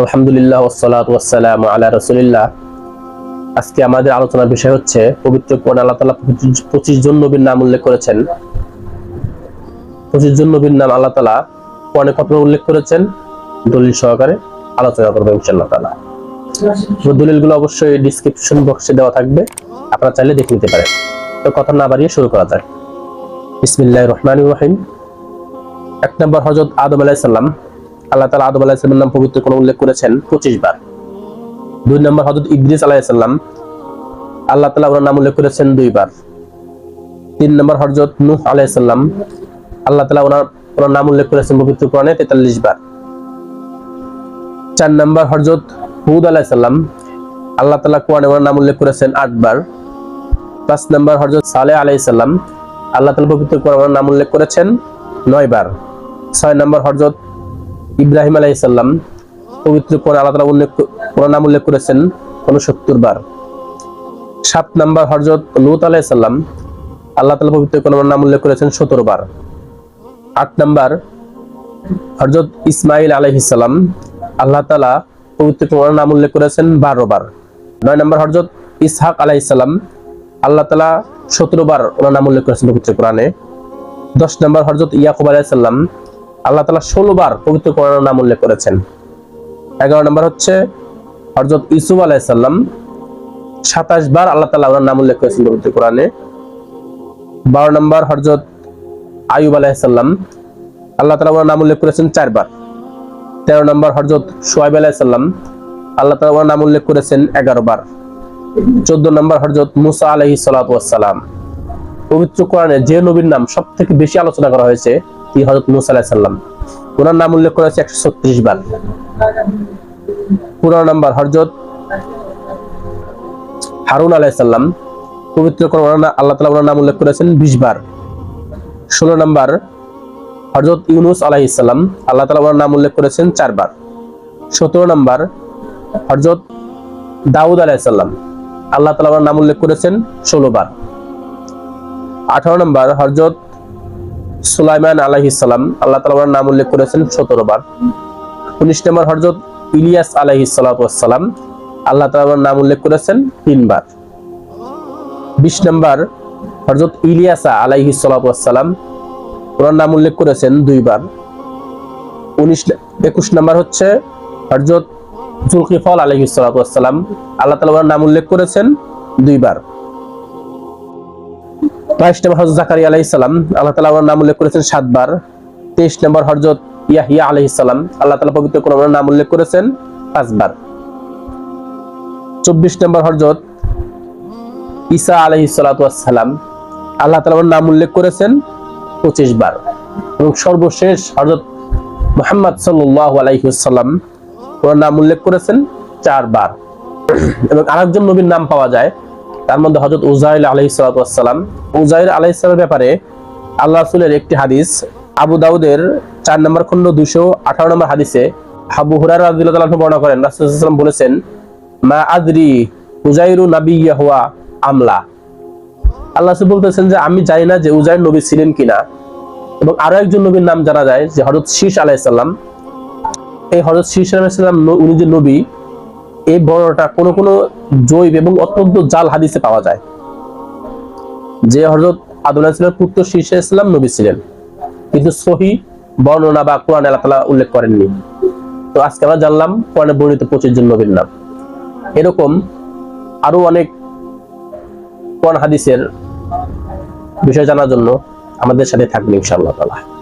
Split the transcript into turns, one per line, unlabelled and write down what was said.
আলহামদুলিল্লাহ ওসালাত ওয়াসালাম আলা রসুলিল্লাহ। আজকে আমাদের আলোচনার বিষয় হচ্ছে পবিত্র কোরআন আল্লাহ তালা পঁচিশ জন নবীর নাম উল্লেখ করেছেন। পঁচিশ জন নবীর নাম আল্লাহ তালা কোরআনে কত উল্লেখ করেছেন? দলিল সহকারে আলোচনা করব ইনশাল্লাহ তালা দলিলগুলো অবশ্যই ডিসক্রিপশন বক্সে দেওয়া থাকবে। আপনারা চাইলে দেখে নিতে পারেন। তো কথা না বাড়িয়ে শুরু করা যায় বিসমিল্লাহ রহমান রহিম। এক নম্বর হজরত আদম আলাইসাল্লাম আল্লাহ তালা আদম আলাহিসাল্লামের নাম পবিত্র কোন উল্লেখ করেছেন পঁচিশ বার। দুই নম্বর হজরত ইদ্রিস আলাহিসাল্লাম আল্লাহ তালা ওনার নাম উল্লেখ করেছেন দুইবার তিন নম্বর হজরত নুহ আলাইসাল্লাম আল্লাহ তালা ওনার ওনার নাম উল্লেখ করেছেন পবিত্র কোরআনে তেতাল্লিশ বার। চার নম্বর হজরত হুদ আলাইসাল্লাম আল্লাহ তালা কোরআনে ওনার নাম উল্লেখ করেছেন আট বার। পাঁচ নম্বর হজরত সালেহ আলাইসাল্লাম আল্লাহ তালা পবিত্র কোরআনে ওনার নাম উল্লেখ করেছেন নয় বার। ছয় নম্বর হজরত ইব্রাহিম আলাইসাল্লাম পবিত্র কোরআন তাআলা উল্লেখ কোরআন নাম উল্লেখ করেছেন উনসত্তর বার। সাত নাম্বার হজরত লুত আলাইসাল্লাম আল্লাহ তাআলা পবিত্র কোরআন নাম উল্লেখ করেছেন সতেরো বার। আট নাম্বার হজরত ইসমাইল আলাইহিসাল্লাম আল্লাহ তালা পবিত্র কোরআন নাম উল্লেখ করেছেন বারো বার। নয় নম্বর হজরত ইসহাক আলাইসাল্লাম আল্লাহ তালা সতেরো বার ওনার নাম উল্লেখ করেছেন পবিত্র কোরআনে। দশ নম্বর হজরত ইয়াকুব আলাইসাল্লাম আল্লাহ তালা ষোলো বার পবিত্র কোরআনের নাম উল্লেখ করেছেন। এগারো নম্বর হচ্ছে হরজত ইসুফ আলাইসাল্লাম সাতাশ বার আল্লাহ তালা ওনার নাম উল্লেখ করেছেন পবিত্র কোরআনে। বারো নম্বর হরজত আয়ুব আলাইসাল্লাম আল্লাহ তালা ওনার নাম উল্লেখ করেছেন চারবার তেরো নম্বর হরজত সোয়াইব আলাইসাল্লাম আল্লাহ তালা ওনার নাম উল্লেখ করেছেন এগারো বার। চোদ্দ নম্বর হরজত মুসা আলহি সালাম পবিত্র কোরআনে যে নবীর নাম সব থেকে বেশি আলোচনা করা হয়েছে তিনি হজরত মুসা আলাহিসাল্লাম ওনার নাম উল্লেখ করা হয়েছে একশো ছত্রিশ বার। পুরো নাম্বার হরজত হারুন আলাইসাল্লাম পবিত্র কোরআন আল্লাহ তালা ওনার নাম উল্লেখ করেছেন বিশ বার। ষোলো নম্বর হরজত ইউনুস আলাইসাল্লাম আল্লাহ তালা ওনার নাম উল্লেখ করেছেন চারবার সতেরো নম্বর হরজত দাউদ আলাইসাল্লাম আল্লাহ তালা ওনার নাম উল্লেখ করেছেন ষোলো বার। আঠারো নম্বর হরজত সুলাইমান আলাইহিসাল্লাম আল্লাহ তালা নাম উল্লেখ করেছেন সতেরো বার উনিশ নম্বর হরজত ইলিয়াস আলাইহিসালাম আল্লাহ তালার নাম উল্লেখ করেছেন তিনবার। বিশ নম্বর হরজত ইলিয়াসা আলাইহিসালাম ওনার নাম উল্লেখ করেছেন দুইবার। উনিশ একুশ নম্বর হচ্ছে হরজত জুলকিফল আলহিসাল্লাম আল্লাহ তালা নাম উল্লেখ করেছেন দুইবার। বাইশ নম্বর হজরত জাকারিয়া আল্লাহ ওনার নাম উল্লেখ করেছেন সাতবার। তেইশ নম্বর হজরত ইয়াহিয়া আল্লাহ তাআলা পবিত্র নাম উল্লেখ করেছেন পাঁচবার। চব্বিশ নম্বর হজরত ঈসা আল্লাহ নাম উল্লেখ করেছেন পঁচিশ বার এবং সর্বশেষ হজরত মোহাম্মদ সাল্লাল্লাহু আলাইহি ওয়াসাল্লাম ওনার নাম উল্লেখ করেছেন চারবার। এবং আরেকজন নবীর নাম পাওয়া যায় তার মধ্যে হজরত উজাইল আলহি সালাম। উজাইর আলাইসালামের ব্যাপারে আল্লাহ রাসুলের একটি হাদিস, আবু দাউদের চার নম্বর খন্ড দুশো আঠারো নম্বর হাদিসে হাবু হুরার রাদিল্লাহ বর্ণনা করেন। রাসুলাম বলেছেন, মা আদরি উজাইরু নাবি হুয়া আমলা? আল্লাহ রাসূল বলতেছেন যে, আমি জানি না যে উজাইর নবী ছিলেন কিনা। এবং আরও একজন নবীর নাম জানা যায়, যে হজরত শীষ আলাইসাল্লাম এই হজরত শীষ আলাইসাল্লাম উনি যে নবী এই বর্ণনাটা কোন কোন জৈব এবং অত্যন্ত জাল হাদিসে পাওয়া যায়। যে হজরত আদুল্লাহ ইসলামের পুত্র শীর্ষে ইসলাম নবী ছিলেন। কিন্তু সহি বর্ণনা বা কোরআন আল্লাহ তালা উল্লেখ করেননি। তো আজকে আমরা জানলাম কোরআনে বর্ণিত পঁচিশ জন নবীর নাম। এরকম আরও অনেক কোরআন হাদিসের বিষয় জানার জন্য আমাদের সাথে থাকবেন ইনশাআল্লাহ তালা